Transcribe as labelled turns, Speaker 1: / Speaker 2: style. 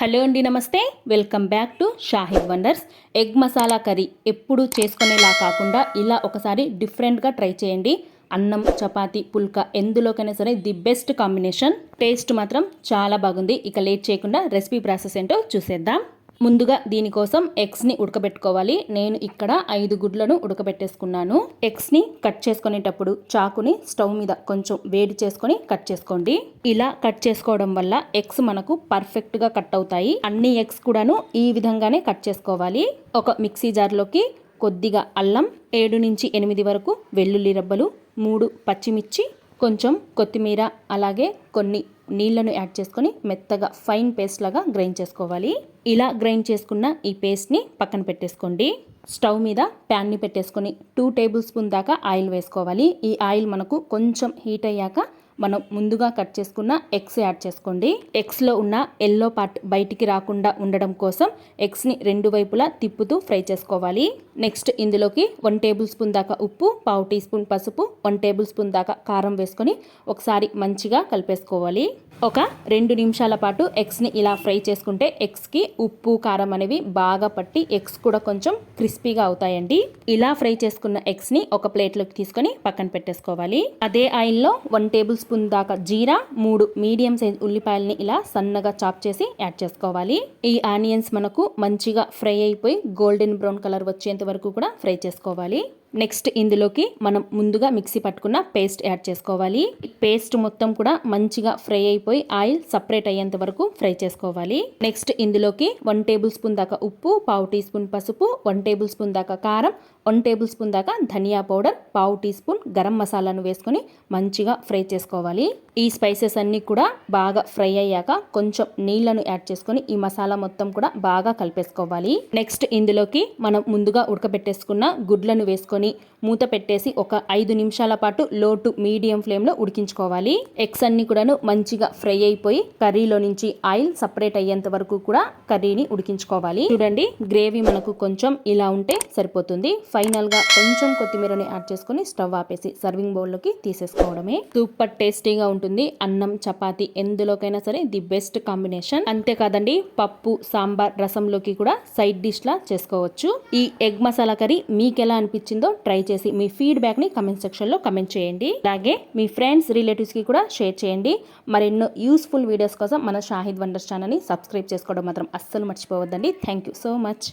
Speaker 1: Hello అండి నమస్తే. Welcome back to Shahid wonders. Egg masala curry ఎప్పుడు చేసుకునేలా కాకుండా ఇలా ఒకసారి డిఫరెంట్గా ట్రై చేయండి. అన్నం చపాతీ పుల్కా ఎందులోకైనా సరే ది బెస్ట్ కాంబినేషన్. టేస్ట్ మాత్రం చాలా బాగుంది. ఇక లేట్ చేయకుండా రెసిపీ ప్రాసెస్ ఏంటో చూసేద్దాం. ముందుగా దీనికోసం ఎగ్స్ని ఉడకబెట్టుకోవాలి. నేను ఇక్కడ ఐదు గుడ్లను ఉడకబెట్టేసుకున్నాను. ఎగ్స్ని కట్ చేసుకునేటప్పుడు చాకుని స్టవ్ మీద కొంచెం వేడి చేసుకొని కట్ చేసుకోండి. ఇలా కట్ చేసుకోవడం వల్ల ఎగ్స్ మనకు పర్ఫెక్ట్గా కట్ అవుతాయి. అన్ని ఎగ్స్ కూడాను ఈ విధంగానే కట్ చేసుకోవాలి. ఒక మిక్సీ జార్లోకి కొద్దిగా అల్లం ఏడు నుంచి ఎనిమిది వరకు వెల్లుల్లి రబ్బలు మూడు పచ్చిమిర్చి కొంచెం కొత్తిమీర అలాగే కొన్ని నీళ్ళను యాడ్ చేసుకొని మెత్తగా ఫైన్ పేస్ట్ లాగా గ్రైండ్ చేసుకోవాలి. ఇలా గ్రైండ్ చేసుకున్న ఈ పేస్ట్ని పక్కన పెట్టేసుకోండి. స్టవ్ మీద ప్యాన్ని పెట్టేసుకొని టూ టేబుల్ స్పూన్ దాకా ఆయిల్ వేసుకోవాలి. ఈ ఆయిల్ మనకు కొంచెం హీట్ అయ్యాక మనం ముందుగా కట్ చేసుకున్న ఎగ్స్ యాడ్ చేసుకోండి. ఎగ్స్లో ఉన్న ఎల్లో పార్ట్ బయటికి రాకుండా ఉండడం కోసం ఎగ్స్ని రెండు వైపులా తిప్పుతూ ఫ్రై చేసుకోవాలి. నెక్స్ట్ ఇందులోకి వన్ టేబుల్ స్పూన్ దాకా ఉప్పు పావు టీ స్పూన్ పసుపు వన్ టేబుల్ స్పూన్ దాకా కారం వేసుకొని ఒకసారి మంచిగా కలిపేసుకోవాలి. ఒక రెండు నిమిషాల పాటు ఎగ్స్ని ఇలా ఫ్రై చేసుకుంటే ఎగ్స్కి ఉప్పు కారం అనేవి బాగా పట్టి ఎగ్స్ కూడా కొంచెం క్రిస్పీగా అవుతాయండి. ఇలా ఫ్రై చేసుకున్న ఎగ్స్ని ఒక ప్లేట్లోకి తీసుకొని పక్కన పెట్టేసుకోవాలి. అదే ఆయిల్లో వన్ టేబుల్ స్పూన్ స్పూన్ దాకా జీరా మూడు మీడియం సైజ్ ఉల్లిపాయలని ఇలా సన్నగా చాప్ చేసి యాడ్ చేసుకోవాలి. ఈ ఆనియన్స్ మనకు మంచిగా ఫ్రై అయిపోయి గోల్డెన్ బ్రౌన్ కలర్ వచ్చేంత వరకు కూడా ఫ్రై చేసుకోవాలి. నెక్స్ట్ ఇందులోకి మనం ముందుగా మిక్సీ పట్టుకున్న పేస్ట్ యాడ్ చేసుకోవాలి. పేస్ట్ మొత్తం కూడా మంచిగా ఫ్రై అయిపోయి ఆయిల్ సపరేట్ అయ్యేంత వరకు ఫ్రై చేసుకోవాలి. నెక్స్ట్ ఇందులోకి వన్ టేబుల్ స్పూన్ దాకా ఉప్పు పావు టీ స్పూన్ పసుపు వన్ టేబుల్ స్పూన్ దాకా కారం వన్ టేబుల్ స్పూన్ దాకా ధనియా పౌడర్ పావు టీ స్పూన్ గరం మసాలాను వేసుకొని మంచిగా ఫ్రై చేసుకోవాలి. ఈ స్పైసెస్ అన్నీ కూడా బాగా ఫ్రై అయ్యాక కొంచెం నీళ్ళను యాడ్ చేసుకొని ఈ మసాలా మొత్తం కూడా బాగా కలిపేసుకోవాలి. నెక్స్ట్ ఇందులోకి మనం ముందుగా ఉడకబెట్టేసుకున్న గుడ్లను వేసుకొని మూత పెట్టేసి ఒక ఐదు నిమిషాల పాటు లో టు మీడియం ఫ్లేమ్లో ఉడికించుకోవాలి. ఎగ్స్ అన్ని కూడాను మంచిగా ఫ్రై అయిపోయి కర్రీలో నుంచి ఆయిల్ సపరేట్ అయ్యేంత వరకు కూడా కర్రీని ఉడికించుకోవాలి. చూడండి గ్రేవీ మనకు కొంచెం ఇలా ఉంటే సరిపోతుంది. ఫైనల్గా కొంచెం కొత్తిమీరని యాడ్ చేసుకొని స్టవ్ ఆపేసి సర్వింగ్ బౌల్లోకి తీసేసుకోవడమే. సూపర్ టేస్టీగా ఉంటుంది ఉంటుంది అన్నం చపాతి ఎందులోకైనా సరే ది బెస్ట్ కాంబినేషన్. అంతేకాదండి పప్పు సాంబార్ రసంలోకి కూడా సైడ్ డిష్ లా చేసుకోవచ్చు. ఈ ఎగ్ మసాలా కర్రీ మీకు ఎలా అనిపించిందో ట్రై చేసి మీ ఫీడ్బ్యాక్ని కమెంట్ సెక్షన్లో కమెంట్ చేయండి. అలాగే మీ ఫ్రెండ్స్ రిలేటివ్స్కి కూడా షేర్ చేయండి. మరెన్నో యూస్ఫుల్ వీడియోస్ కోసం మన షాహిద్ వండర్స్ ఛానల్ని సబ్స్క్రైబ్ చేసుకోవడం మాత్రం అస్సలు మర్చిపోవద్దండి. Thank you so much.